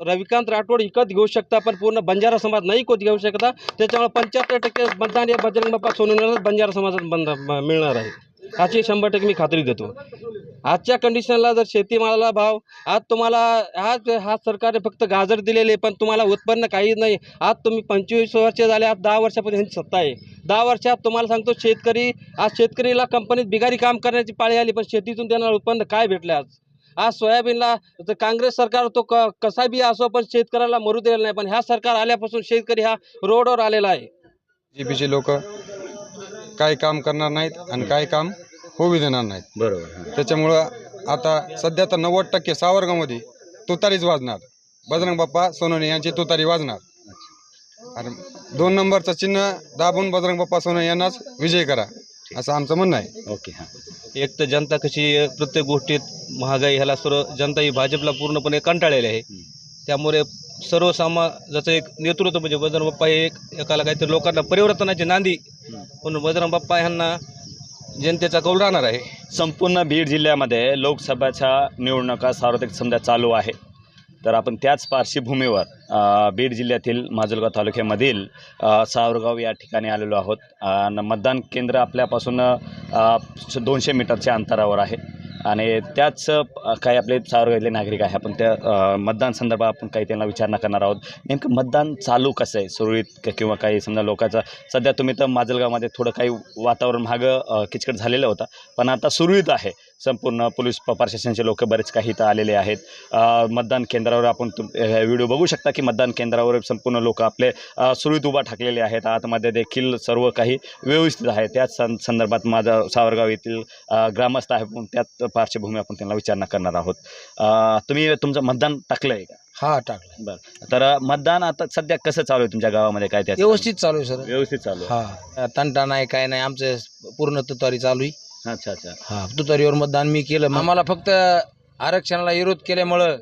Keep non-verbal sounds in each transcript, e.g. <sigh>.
रविकांत राठोड विकत घेऊ शकता पण पूर्ण बंजारा समाज नाही कोत घेऊ शकता. त्याच्यामुळे पंच्याहत्तर टक्के मतदान या बजरंग बाप्पा सोनवण्यालाच बंजारा समाजात बंद मिळणार आहे. याची शंभर टक्के मी खात्री देतो. आजच्या कंडिशनला जर शेतीमालाला भाव आज तुम्हाला आज हा सरकारने फक्त गाजर दिलेले पण तुम्हाला उत्पन्न काहीच नाही. आज तुम्ही पंचवीस वर्ष झाले आज दहा वर्षापर्यंत सत्ता आहे. दहा वर्षात तुम्हाला सांगतो शेतकरी आज शेतकरीला कंपनीत बिगारी काम करण्याची पाळी आली पण शेतीतून त्यांना उत्पन्न काय भेटलं आज? आज सोयाबीनला तर काँग्रेस सरकार तो क कसा बी असो पण शेतकऱ्याला मरू दिलेला नाही. पण ह्या सरकार आल्यापासून शेतकरी हा रोडवर आलेला आहे. जी पीचे लोक काही काम करणार नाहीत आणि काही काम होऊ देणार नाहीत. बरोबर त्याच्यामुळं आता सध्या तर नव्वद टक्के सावरगामध्ये तुतारीच वाजणार. बजरंग बाप्पा सोनवणे यांची तुतारी वाजणार. आणि दोन नंबरचं चिन्ह दाबून बजरंग बाप्पा सोनवणे यांनाच विजय करा. असं आमचं म्हणणं आहे. ओके हां. एक तर जनता कशी प्रत्येक गोष्टीत महागाई ह्याला सर्व जनता ही भाजपला पूर्णपणे कंटाळलेली आहे. त्यामुळे सर्व समाजाचं एक नेतृत्व म्हणजे बजरंग बाप्पा हे एक एकाला काहीतरी लोकांना परिवर्तनाची नांदी म्हणून बजरंग बाप्पा ह्यांना जनतेचा कौल राहणार आहे. संपूर्ण बीड जिल्ह्यामध्ये लोकसभेच्या निवडणुका सार्वत्रिक समजा चालू आहे. तर आपण त्याच पार्श्वभूमीवर बीड जिल्ह्यातील माजलगाव तालुक्यामधील सावरगाव या ठिकाणी आलेलो आहोत. आणि मतदान केंद्र आपल्यापासून दोनशे मीटरच्या अंतरावर आहे. आणि त्याच काही आपले सावरगावले नागरिक आहे. आपण त्या मतदान संदर्भात आपण काही त्यांना विचारणा करणार आहोत. नेमकं मतदान चालू कसं आहे? सुरळीत किंवा काही समजा लोकांचा सध्या तुम्ही तर माजलगावमध्ये थोडं काही वातावरण मागं किचकट झालेलं होतं. पण आता सुरळीत आहे. संपूर्ण पोलीस प्रशासनाचे लोक बरेच काही इथं आलेले आहेत. मतदान केंद्रावर आपण तुम व्हिडिओ बघू शकता की मतदान केंद्रावर संपूर्ण लोक आपले सुरळीत उभा ठाकलेले आहेत. आतमध्ये देखील सर्व काही व्यवस्थित आहे. त्याच सं संदर्भात माझा सावरगाव येथील ग्रामस्थ आहे. पण त्यात पार्श्वभूमी आपण त्यांना विचारणा करणार आहोत. तुम्ही तुमचं मतदान टाकलं आहे का? हा टाकलं तर अ, मतदान आता सध्या कसं चालू आहे तुमच्या गावामध्ये? काय त्याचं? व्यवस्थित चालू आहे सर. व्यवस्थित चालू आहे. हा. तंटा नाही काय नाही. आमचं पूर्ण तुतारी चालू आहे. अच्छा अच्छा. हा तुतारीवर मतदान मी केलं. आम्हाला फक्त आरक्षणाला विरोध केल्यामुळं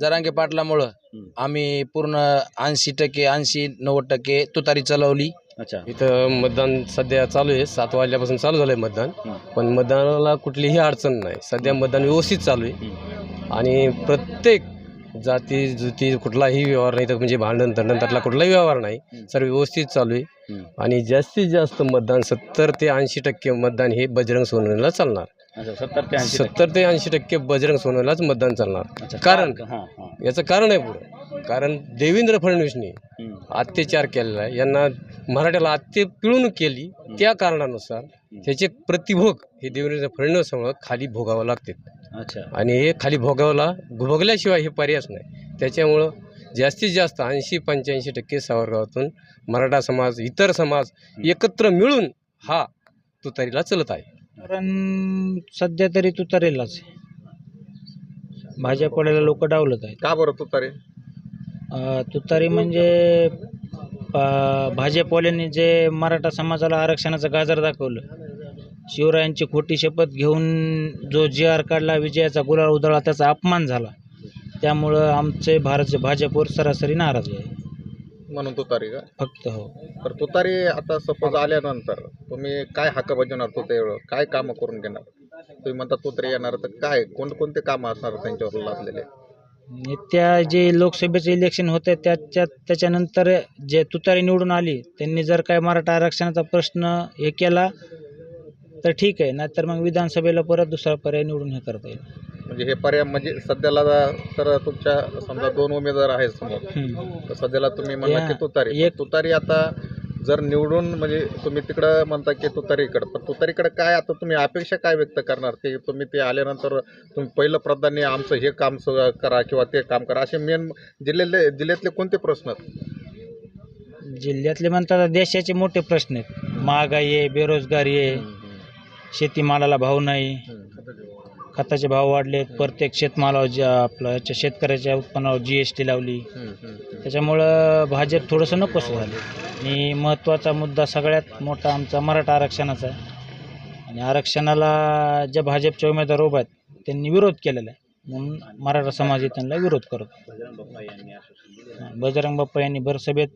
जरांगे पाटलामुळं. आम्ही पूर्ण ऐंशी टक्के ऐंशी नव्वद टक्के तुतारी चालवली. अच्छा. इथं मतदान सध्या चालू आहे. सात वाजल्यापासून चालू झालं आहे मतदान. हं. पण मतदानाला कुठलीही अडचण नाही. सध्या मतदान व्यवस्थित चालू आहे. आणि प्रत्येक जाती जुती कुठलाही व्यवहार नाही तर म्हणजे भांडण तंडण त्यातला कुठलाही व्यवहार नाही. हं. सर्व व्यवस्थित चालू आहे. आणि जास्तीत जास्त मतदान सत्तर ते ऐंशी टक्के मतदान हे बजरंग सोनवणेला चालणार. सत्तर ते ऐंशी टक्के. सत्तर ते ऐंशी टक्के बजरंग सोनवणेलाच मतदान चालणार. कारण याचं कारण आहे पुढं. कारण देवेंद्र फडणवीसने. अत्याचार केलेला आहे. यांना मराठ्याला अत्य पिळवणूक केली. त्या कारणानुसार त्याचे प्रतिभोग हे देवेंद्र फडणवीसामुळं खाली भोगावं लागते आणि हे खाली भोगावला भोगल्याशिवाय हे पर्यायच नाही. त्याच्यामुळं जास्तीत जास्त ऐंशी पंच्याऐंशी टक्के सावरगावातून मराठा समाज इतर समाज एकत्र मिळून हा तुतारीला चलत आहे. कारण सध्या तरी तुतारेलाच भाजपवाल्याला लोक डावलत आहेत. का बरं तुतारी? अं, तुतारी म्हणजे भाजपवाल्यांनी जे मराठा समाजाला आरक्षणाचं गाजर दाखवलं शिवरायांची खोटी शपथ घेऊन जो जी आर काढला विजयाचा गुलाल उधळला त्याचा अपमान झाला. त्यामुळं आमचे भारत भाजपवर सरासरी नाराजी आहे. म्हणून तुतारी का? फक्त हो. तर तुतारी आता सपोज आल्यानंतर तुम्ही काय हक्क बजावणार तुतारीवर काय कामं करून घेणार? तुम्ही म्हणता तुतारी येणार तर काय? कोणकोणते कामं असणार त्यांच्यावर लादलेले? त्या जे लोकसभेचे इलेक्शन होते त्याच्यात त्याच्यानंतर जे तुतारी निवडून आली त्यांनी जर काय मराठा आरक्षणाचा प्रश्न हे केला तर ठीक आहे नाहीतर मग विधानसभेला परत दुसरा पर्याय निवडून हे करता येईल. म्हणजे हे पर्याय म्हणजे सध्याला तर तुमच्या समजा दोन उमेदवार आहेत समोर. तर सध्याला तुम्ही म्हणला या- की तुतारी. एक- तुतारी आता जर निवडून म्हणजे तुम्ही तिकडं म्हणता की तुतारीकडं पण तुतारीकडे काय आता तुम्ही अपेक्षा काय व्यक्त करणार? ते तुम्ही ते आल्यानंतर तुम्ही पहिलं प्राधान्य आमचं हे काम स- करा किंवा ते काम करा असे मेन जिल्ह्यातले जिल्ह्यातले कोणते प्रश्न आहेत? जिल्ह्यातले म्हणतात देशाचे मोठे प्रश्न आहेत. महागाई आहे बेरोजगारी आहे. शेतीमालाला भाव नाही. खताचे भाव वाढलेत. प्रत्येक शेतमालावर जे आपलं याच्या शेतकऱ्याच्या उत्पन्नावर जी एस टी लावली. त्याच्यामुळं भाजप थोडंसं नकोस झालं. आणि महत्त्वाचा मुद्दा सगळ्यात मोठा आमचा मराठा आरक्षणाचा आहे. आणि आरक्षणाला ज्या भाजपच्या उमेदवार उभा आहेत त्यांनी विरोध केलेला आहे. म्हणून मराठा समाज हे त्यांना विरोध करतो बजरंग बाप्पा यांनी भरसभेत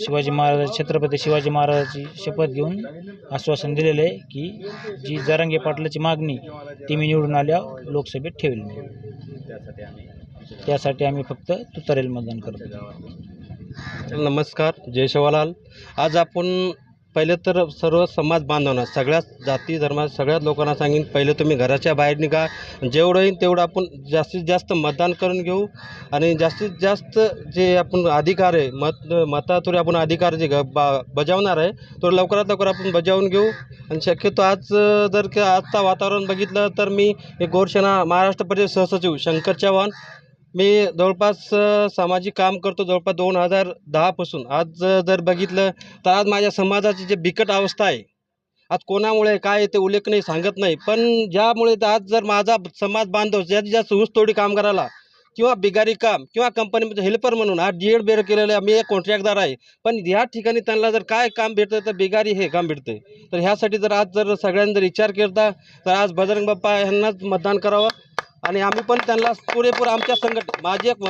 शिवाजी महाराज छत्रपती शिवाजी महाराजाची शपथ घेऊन आश्वासन दिलेलं आहे की जी जरांगे पाटलाची मागणी ती मी निवडून आल्या लोकसभेत ठेवेल त्यासाठी आम्ही फक्त तुतारेल मतदान करतो नमस्कार जय शिवलाल. आज आपण पहिले तर सर्व समाज बांधवांना सगळ्याच जाती धर्मात सगळ्याच लोकांना सांगेन पहिले तुम्ही घराच्या बाहेर निघा. जेवढं येईल तेवढं आपण जास्तीत जास्त मतदान करून घेऊ. आणि जास्तीत जास्त जे आपण अधिकार आहे मत मतातून आपण अधिकार जे ग- बा बजावणार आहे तो लवकरात लवकर आपण बजावून घेऊ. आणि शक्यतो आज जर का आजचा वातावरण बघितलं तर मी एक गोरसेना महाराष्ट्र प्रदेश सहसचिव शंकर चव्हाण मी जवळपास सामाजिक काम करतो जवळपास दोन हजार दहापासून आज जर बघितलं तर आज माझ्या समाजाची जी बिकट अवस्था आहे आज कोणामुळे काय आहे ते उल्लेख नाही सांगत नाही. पण ज्यामुळे तर आज जर माझा समाज बांधव जास्तीत जास्त ऊसतोडी कामगाराला किंवा बिगारी काम किंवा कंपनीमध्ये हेल्पर म्हणून आज डी एड बेर केलेलं आहे मी एक कॉन्ट्रॅक्टदार आहे. पण ह्या ठिकाणी त्यांना जर काय काम भेटतं तर बिगारी हे काम भेटते. तर ह्यासाठी जर आज जर सगळ्यांनी जर विचार केला तर आज बजरंग बाप्पा यांनाच मतदान करावं. आणि आम्ही पण त्यांना पुरेपूर आमच्या संघट माझी एक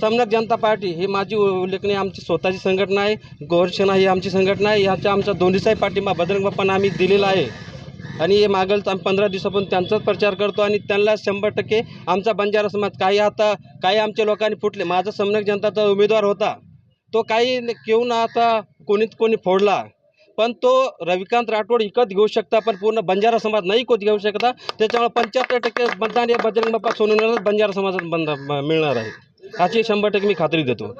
समनक जनता पार्टी ही माझी उल्लेखनीय आमची स्वतःची संघटना आहे. गोरसेना ही आमची संघटना आहे. याच्या आमचा दोन्हीचाही पाठिंबा बजरंग बाप्पांना आम्ही दिलेला आहे. आणि हे मागल आम्ही पंधरा दिवसापासून त्यांचाच प्रचार करतो आणि त्यांना शंभर टक्के आमचा बंजारा समाज काही आता काही आमच्या लोकांनी फुटले. माझा समनक जनताचा उमेदवार होता. तो काही न- घेऊन आता कोणीच कोणी फोडला. पण तो रविकांत राठोड विकत घेऊ शकता पण पूर्ण बंजारा समाज नाही कोत घेऊ शकता. त्याच्यामुळे पंच्याहत्तर टक्के मतदान या बजरंग बाप्पा सोनवण्यालाच बंजारा समाजात बंद मिळणार आहे. याची शंभर टक्के मी खात्री देतो.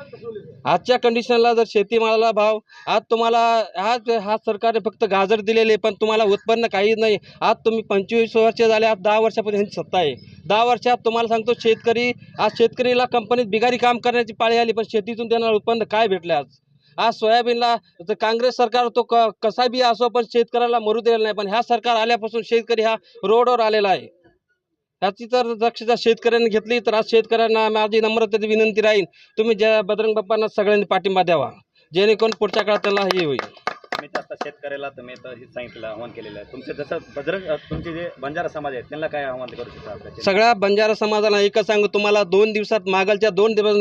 आजच्या कंडिशनला जर शेतीमालाला भाव आज तुम्हाला आज हा सरकारने फक्त गाजर दिलेले पण तुम्हाला उत्पन्न काहीच नाही. आज तुम्ही पंचवीस वर्ष झाले आज दहा वर्षापर्यंत ह्यांची सत्ता आहे. दहा वर्षात तुम्हाला सांगतो शेतकरी आज शेतकरीला कंपनीत बिगारी काम करण्याची पाळी आली पण शेतीतून त्यांना उत्पन्न काय भेटलं आज? आज सोयाबीनला तर काँग्रेस सरकार तो क कसा बी असो पण शेतकऱ्याला मरू दिलेला नाही. पण ह्या सरकार आल्यापासून शेतकरी हा रोडवर आलेला आहे. ह्याची तर दक्षता शेतकऱ्यांनी घेतली तर आज शेतकऱ्यांना माझी नम्रतेची विनंती राहील तुम्ही ज्या बजरंग बाप्पांना सगळ्यांनी पाठिंबा द्यावा. जेणेकरून पुढच्या काळात त्याला हे होईल. तुम्ही आता शेतकऱ्याला तुम्ही तर हे सांगितलं आव्हान केलेलं आहे. तुमचे जसं बजरंग तुमचे जे बंजारा समाज आहेत त्यांना काय आव्हान करू शकता सगळ्या बंजारा समाजाला एकच सांगू तुम्हाला दोन दिवसात मागलच्या दोन दिवस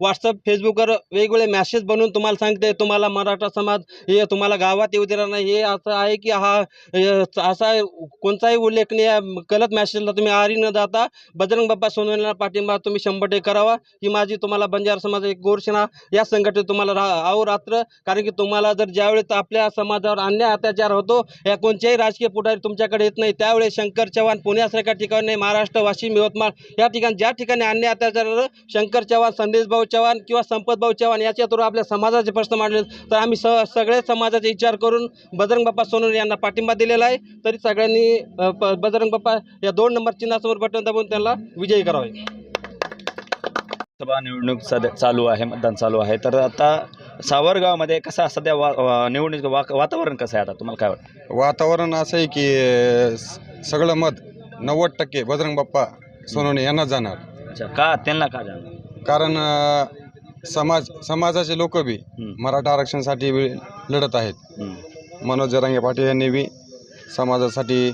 व्हॉट्सअप फेसबुकवर वेगवेगळे मॅसेज बनवून तुम्हाला सांगते तुम्हाला मराठा समाज हे तुम्हाला गावात येऊ देणार नाही. हे असं आहे की हा असा कोणताही उल्लेखनीय गलत मॅसेजला तुम्ही आरी न जाता बजरंग बाप्पा सोनवण्याला पाठिंबा तुम्ही शंभर टक्के करावा. ही माझी तुम्हाला बंजारा समाज एक गोरसेना या संघटनेत तुम्हाला रा अहोरात्र कारण की तुम्हाला जर ज्यावेळेस आपल्या समाजावर अन्याय अत्याचार होतो. या कोणत्याही राजकीय पुढारी तुमच्याकडे येत नाही. त्यावेळेस शंकर चव्हाण पुण्यासारख्या ठिकाणी महाराष्ट्र वाशिम यवतमाळ या ठिकाणी ज्या ठिकाणी अन्याय अत्याचार होतो, शंकर चव्हाण संदेशभाऊ चव्हाण किंवा संपतभाऊ चव्हाण याच्या थ्रू आपल्या समाजाचे प्रश्न मांडले. तर आम्ही स सगळे समाजाचा विचार करून बजरंग बाप्पा सोनवणे यांना पाठिंबा दिलेला आहे. तरी सगळ्यांनी बजरंग बाप्पा या दोन नंबर चिन्हासमोर बटन दाबून त्यांना विजयी करावे. सभा निवडणूक सध्या चालू आहे मतदान चालू आहे. तर आता सावरगावमध्ये कसा सध्या वा वा- निवडणूक वा वातावरण कसं आहे आता? तुम्हाला काय वाटतं? वातावरण असं आहे की अ, स- सगळं मत नव्वद टक्के बजरंग बाप्पा सोनवणे यांना जाणार. अच्छा का? त्यांना का जाणार? कारण अ, समाज समाजाचे लोक बी. मराठा आरक्षणासाठी बी लढत आहेत. मनोज जरांगे पाटील यांनी बी समाजासाठी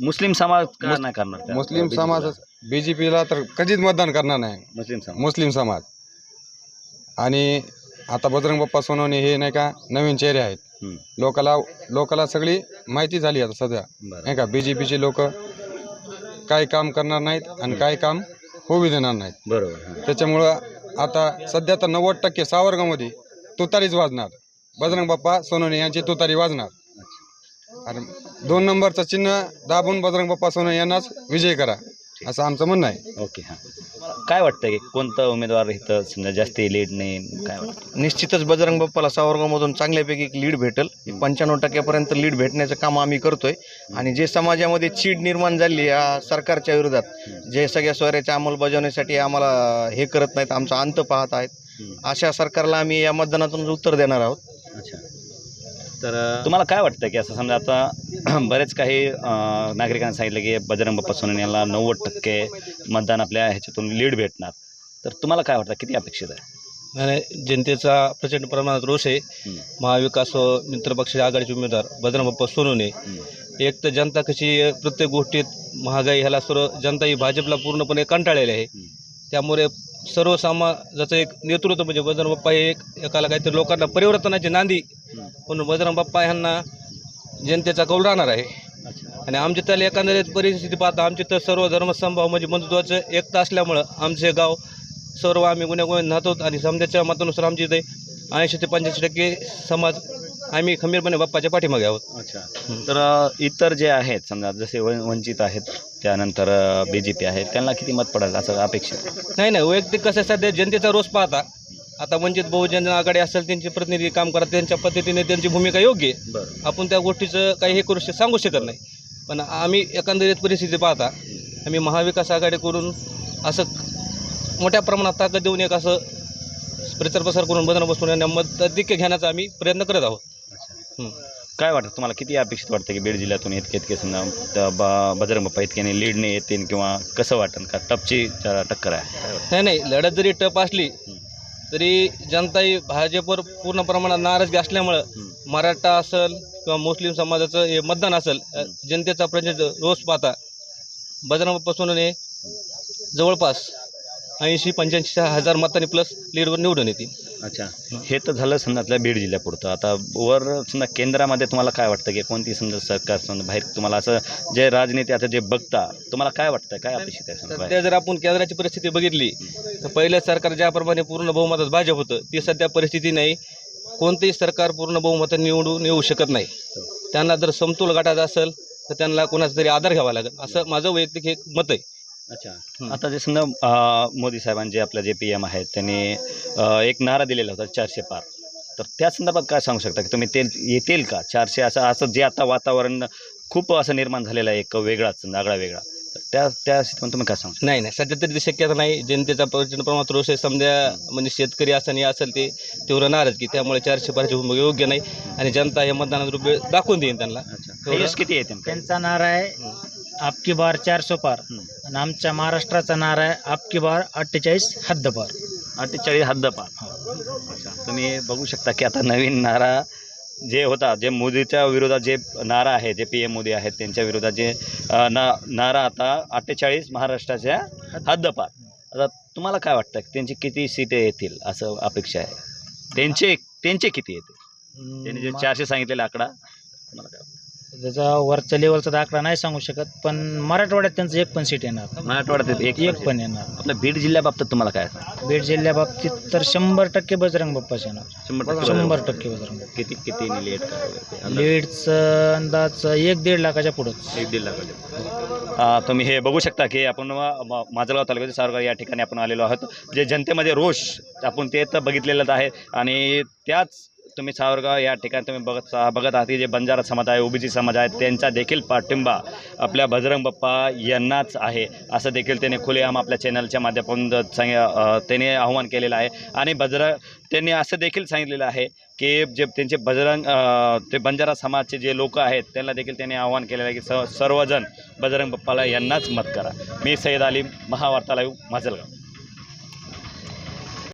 मुस्लिम समाज का नाही करणार त्या- मुस्लिम BJP समाज ला? बी जे पीला तर कधीच मतदान करणार नाही. मुस्लिम समाज. मुस्लिम समाज. आणि आता बजरंग बाप्पा सोनवणे हे नाही का नवीन चेहरे आहेत. लोकाला लोकाला सगळी माहिती झाली आता सध्या. बरं. नाही का बी जे पीचे लोक काही काम करणार नाहीत आणि काही काम होऊ देणार नाहीत. बरोबर हां. त्याच्यामुळं आता सध्या तर नव्वद टक्के सावरगावमध्ये तुतारीच वाजणार. बजरंग बाप्पा सोनवणे यांची तुतारी वाजणार. आणि दोन नंबरचं चिन्ह दाबून बजरंग बाप्पा सोनवणे यांनाच विजय करा. असं आमचं म्हणणं आहे. ओके हां. काय वाटतं की कोणता उमेदवार इथं समजा जास्त लीड नाही काय वाटतं निश्चितच बजरंग बाप्पाला सावरगावमधून चांगल्यापैकी एक लीड भेटेल. पंच्याण्णव टक्क्यापर्यंत लीड भेटण्याचं काम आम्ही करतोय. आणि जे समाजामध्ये चीड निर्माण झाली या सरकारच्या विरोधात जे सगळ्या स्वराच्या अंमलबजावणीसाठी आम्हाला हे करत नाहीत आमचा अंत पाहत आहेत. हं. अशा सरकारला आम्ही या मतदानातून उत्तर देणार आहोत. अच्छा. तर तुम्हाला काय वाटतं की असं समजा आता <clears throat> बरेच काही नागरिकांनी सांगितलं की बजरंग बाप्पा सोनवणे यांना नव्वद टक्के मतदान आपल्या ह्याच्यातून लीड भेटणार तर तुम्हाला काय वाटतं किती अपेक्षित आहे आणि जनतेचा प्रचंड प्रमाणात रोष आहे. महाविकास व मित्रपक्षाचे आघाडीचे उमेदवार बजरंग बाप्पा सोनवणे. एक तर जनता कशी प्रत्येक गोष्टीत महागाई ह्याला सर्व जनता ही भाजपला पूर्णपणे कंटाळलेली आहे. त्यामुळे सर्व समाजाचं एक नेतृत्व म्हणजे बजरंग बाप्पा हे एक एकाला काहीतरी लोकांना परिवर्तनाची नांदी म्हणून बजरंग बाप्पा ह्यांना जनतेचा कौल राहणार आहे. आणि आमच्या त्याला एकंदरीत परिस्थिती पाहता आमचे तर सर्व धर्मसंभाव म्हणजे बंधुत्वाचं एकता असल्यामुळं आमचे गाव सर्व आम्ही गुन्हेगोविंद नाहतो आणि समजाच्या मतानुसार आमची इथे ऐंशी ते पंच्याऐंशी टक्के समाज आम्ही खंबीरपणे बाप्पाच्या पाठीमागे आहोत. अच्छा. तर इतर जे आहेत समजा जसे वन वंचित आहेत त्यानंतर बी जे पी आहे त्यांना किती मत पडेल असं अपेक्षित? नाही नाही वैयक्तिक कसं आहे, सध्या जनतेचा रोष पाहता आता वंचित बहुजन आघाडी असेल त्यांचे प्रतिनिधी काम करतात त्यांच्या पद्धतीने त्यांची भूमिका योग्य आहे. बरं. आपण त्या गोष्टीचं काही हे करू शक सांगू शकत नाही. पण आम्ही एकंदरीत परिस्थिती पाहता आम्ही महाविकास आघाडी करून असं मोठ्या प्रमाणात ताकद देऊन एक असं प्रचार प्रसार करून बदल बसवून यांना मताधिक्य घेण्याचा आम्ही प्रयत्न करत आहोत. काय वाटतं तुम्हाला? किती अपेक्षित वाटतं की बीड जिल्ह्यातून इतके इतके समजा ब बजरंग बाप्पा इतक्याने लीडने येतील किंवा कसं वाटेल का टपची जरा टक्कर आहे? नाही नाही लढत जरी टप असली तरी जनता ही भाजपवर पूर्ण प्रमाणात नाराजगी असल्यामुळं मराठा असेल किंवा मुस्लिम समाजाचं हे मतदान असेल जनतेचा प्रचंड रोष पाहता बजरंग सोनवणे जवळपास ऐंशी पंच्याऐंशी हजार मतांनी प्लस लीडवर निवडून येतील. अच्छा. हे. तर झालं समजा आपल्या बीड जिल्ह्यापुरतं. आता वर समजा केंद्रामध्ये तुम्हाला काय वाटतं की कोणती समजा सरकार समजा बाहेर तुम्हाला असं जे राजनीती आता जे बघता तुम्हाला काय वाटतं काय अपेक्षित आहे समजा बाहेर? सध्या जर आपण केंद्राची परिस्थिती बघितली तर पहिलं सरकार ज्याप्रमाणे पूर्ण बहुमतात भाजप होतं ती सध्या परिस्थिती नाही. कोणतेही सरकार पूर्ण बहुमतात निवडून येऊ शकत नाही. त्यांना जर समतोल गाठायचा असेल तर त्यांना कोणाचा तरी आधार घ्यावा लागेल. असं माझं वैयक्तिक एक मत आहे. अच्छा. आता जे समजा अं, मोदी साहेबांचे आपले जे पी एम आहेत त्यांनी अं, एक नारा दिलेला होता चारशे पार. तर त्या संदर्भात काय सांगू शकता की तुम्ही ते येतील का? चारशे असं असं जे आता वातावरण खूप असं निर्माण झालेलं आहे एक वेगळाच आगळा वेगळा. तर त्या त्या स्थितीमध्ये तुम्ही काय सांगू नाही नाही. सध्या तरी ते शक्यता नाही. जनतेचा प्रचंड प्रमाणात रोष आहे. समजा म्हणजे शेतकरी असेल हे असेल ते तीव्र नाराज की त्यामुळे चारशे पारची भूमिका योग्य नाही. आणि जनता हे मतदानात रुपये दाखवून देईन त्यांना. अच्छा. यश किती येते त्यांचा नारा आहे. आपकी बार चारसो पार। हं. आणि आमच्या महाराष्ट्राचा नारा आहे आपकी बार अठ्ठेचाळीस हद्दपार अठ्ठेचाळीस हद्दपार अच्छा तुम्ही बघू शकता की आता नवीन नारा जे होता जे मोदीच्या विरोधात जे नारा आहे जे पी एम मोदी आहेत त्यांच्या विरोधात जे अ, ना नारा आता अठ्ठेचाळीस महाराष्ट्राच्या हद्दपार आता तुम्हाला काय वाटतं त्यांची किती सीटे येतील असं अपेक्षा आहे? त्यांचे त्यांचे किती येतील? त्यांनी जे चारशे सांगितलेला आकडा तुम्हाला काय वाटतं? त्याचा वरच्या लेवलचा आकडा नाही सांगू शकत पण मराठवाड्यात त्यांचं एक पण सीट येणार. मराठवाड्यात एक एक पण येणार. आपल्या बीड जिल्ह्याबाबत तुम्हाला काय? बीड जिल्ह्याबाबतीत तर शंभर टक्के बजरंग बाप्पाच येणार. शंभर टक्के शंभर टक्के बजरंग बाप्पा. किती किती लेट काय वगैरे ते अंदाज? लीडचं अंदाज एक दीड लाखाच्या पुढंच. एक दीड लाख तुम्ही हे बघू शकता की आपण म- म- माजलगाव तालुक्यातील सावरगाव या ठिकाणी आपण आलेलो आहोत. जे जनतेमध्ये रोष आपण ते तर बघितलेलंच आहे. आणि त्याच तुम्ही सावरगाव या ठिकाणी तुम्ही बघत बघत आहात की जे बंजारा समाज आहे ओबीसी समाज आहे त्यांचा देखील पाठिंबा आपल्या बजरंग बाप्पा यांनाच आहे. असं देखील त्याने खुलेआम आपल्या चॅनलच्या माध्यमातून सांग त्याने आव्हान केलेलं आहे. आणि बजरंग त्यांनी असं देखील सांगितलेलं आहे की जे त्यांचे बजरंग ते बंजारा समाजचे जे लोक आहेत त्यांना देखील त्यांनी आव्हान केलेलं आहे की स सर्वजण बजरंग बाप्पाला यांनाच मत करा. मी सैद अलीम महावार्ता लाईव्ह माजलगाव.